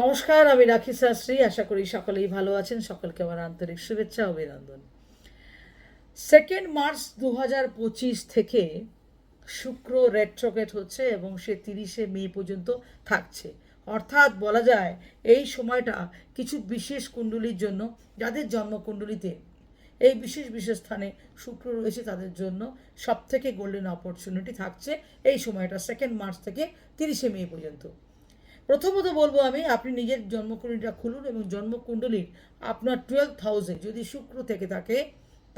নমস্কার, আমি রাখি শাস্ত্রী। আশা করি সকলেই ভালো আছেন। সকলকে আমার আন্তরিক শুভেচ্ছা অভিনন্দন। সেকেন্ড মার্চ দু হাজার পঁচিশ থেকে শুক্র রেট্রোগেট হচ্ছে এবং সে তিরিশে মে পর্যন্ত থাকছে। অর্থাৎ বলা যায়, এই সময়টা কিছু বিশেষ কুণ্ডলীর জন্য, যাদের জন্মকুণ্ডলিতে এই বিশেষ বিশেষ স্থানে শুক্র রয়েছে, তাদের জন্য সব থেকে গোল্ডেন অপরচুনিটি থাকছে এই সময়টা সেকেন্ড মার্চ থেকে তিরিশে মে পর্যন্ত। প্রথমত বলব আমি, আপনি নিজের জন্মকুণ্ডলীটা খুলুন এবং জন্মকুণ্ডলীর আপনার টুয়েলভ হাউসে যদি শুক্র থেকে থাকে,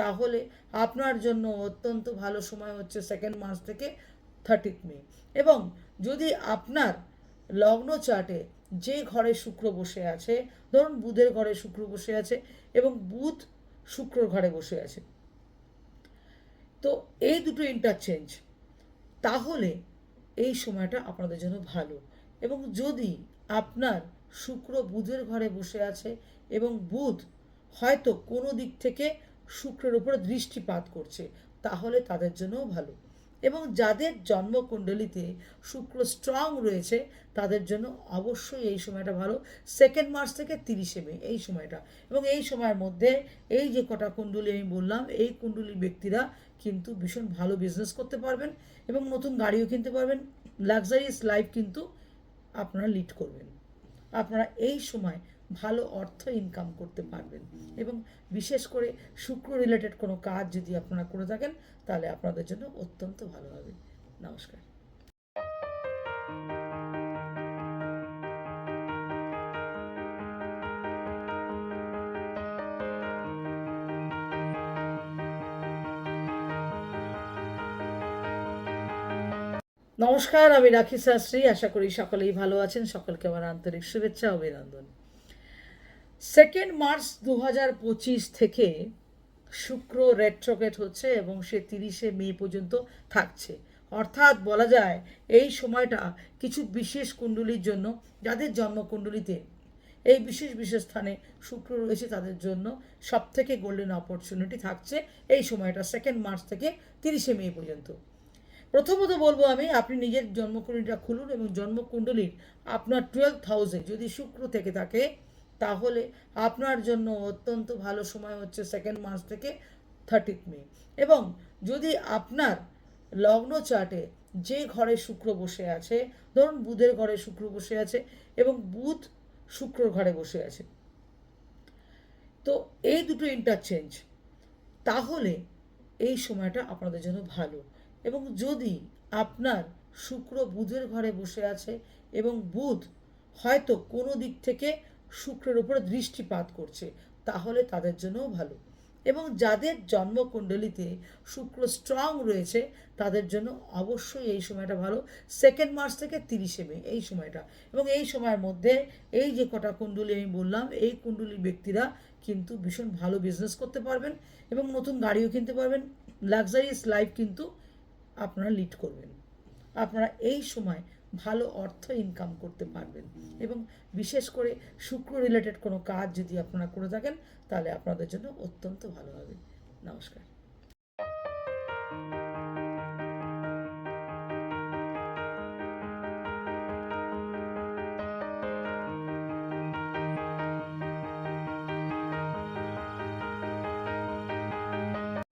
তাহলে আপনার জন্য অত্যন্ত ভালো সময় হচ্ছে সেকেন্ড মার্চ থেকে থার্টিথ মে। এবং যদি আপনার লগ্ন চার্টে যে ঘরে শুক্র বসে আছে, ধরুন বুধের ঘরে শুক্র বসে আছে এবং বুধ শুক্রর ঘরে বসে আছে, তো এই দুটো ইন্টারচেঞ্জ তাহলে এই সময়টা আপনাদের জন্য ভালো। এবং যদি আপনার শুক্র বুধের ঘরে বসে আছে এবং বুধ হয়তো কোনো দিক থেকে শুক্রের উপর দৃষ্টিপাত করছে, তাহলে তাদের জন্যও ভালো। এবং যাদের জন্মকুণ্ডলিতে শুক্র স্ট্রং রয়েছে, তাদের জন্য অবশ্যই এই সময়টা ভালো। সেকেন্ড মার্চ থেকে তিরিশে মে, এই সময়টা। এবং এই সময়ের মধ্যে এই যে কটা কুণ্ডলী আমি বললাম, এই কুণ্ডলীর ব্যক্তিরা কিন্তু ভীষণ ভালো বিজনেস করতে পারবেন এবং নতুন গাড়িও কিনতে পারবেন। লাক্সারিয়াস লাইফ কিন্তু আপনারা লিড করবেন। আপনারা এই সময় ভালো অর্থ ইনকাম করতে পারবেন। এবং বিশেষ করে শুক্র রিলেটেড কোনো কাজ যদি আপনারা করে থাকেন, তাহলে আপনাদের জন্য অত্যন্ত ভালো হবে। নমস্কার। নমস্কার, আমি রাখি শাস্ত্রী। আশা করি সকলেই ভালো আছেন। সকলকে আমার আন্তরিক শুভেচ্ছা, অভিনন্দন। সেকেন্ড মার্চ দু হাজার পঁচিশ থেকে শুক্র রেট্রোগেট হচ্ছে এবং সে তিরিশে মে পর্যন্ত থাকছে। অর্থাৎ বলা যায়, এই সময়টা কিছু বিশেষ কুণ্ডলীর জন্য, যাদের জন্মকুণ্ডলিতে এই বিশেষ বিশেষ স্থানে শুক্র রয়েছে, তাদের জন্য সব থেকে গোল্ডেন অপরচুনিটি থাকছে এই সময়টা সেকেন্ড মার্চ থেকে তিরিশে মে পর্যন্ত। প্রথমত বলব আমি, আপনি নিজের জন্মকুণ্ডলীটা খুলুন এবং জন্মকুণ্ডলীর আপনার টুয়েলভ হাউসে যদি শুক্র থেকে থাকে, তাহলে আপনার জন্য অত্যন্ত ভালো সময় হচ্ছে সেকেন্ড মার্চ থেকে থার্টিথ মে। এবং যদি আপনার লগ্ন চার্টে যে ঘরে শুক্র বসে আছে, ধরুন বুধের ঘরে শুক্র বসে আছে এবং বুধ শুক্রর ঘরে বসে আছে, তো এই দুটো ইন্টারচেঞ্জ তাহলে এই সময়টা আপনাদের জন্য ভালো। এবং যদি আপনার শুক্র বুধের ঘরে বসে আছে এবং বুধ হয়তো কোনো দিক থেকে শুক্রের উপর দৃষ্টিপাত করছে, তাহলে তাদের জন্যও ভালো। এবং যাদের জন্মকুণ্ডলিতে শুক্র স্ট্রং রয়েছে, তাদের জন্য অবশ্যই এই সময়টা ভালো। সেকেন্ড মার্চ থেকে তিরিশে মে, এই সময়টা। এবং এই সময়ের মধ্যে এই যে কটা কুণ্ডলি আমি বললাম, এই কুণ্ডলির ব্যক্তিরা কিন্তু ভীষণ ভালো বিজনেস করতে পারবেন এবং নতুন গাড়িও কিনতে পারবেন। লাক্সারিয়াস লাইফ কিন্তু আপনারা লিড করবেন। আপনারা এই সময় ভালো অর্থ ইনকাম করতে পারবেন। এবং বিশেষ করে শুক্র রিলেটেড কোনো কাজ যদি আপনারা করে থাকেন, তাহলে আপনাদের জন্য অত্যন্ত ভালো হবে। নমস্কার।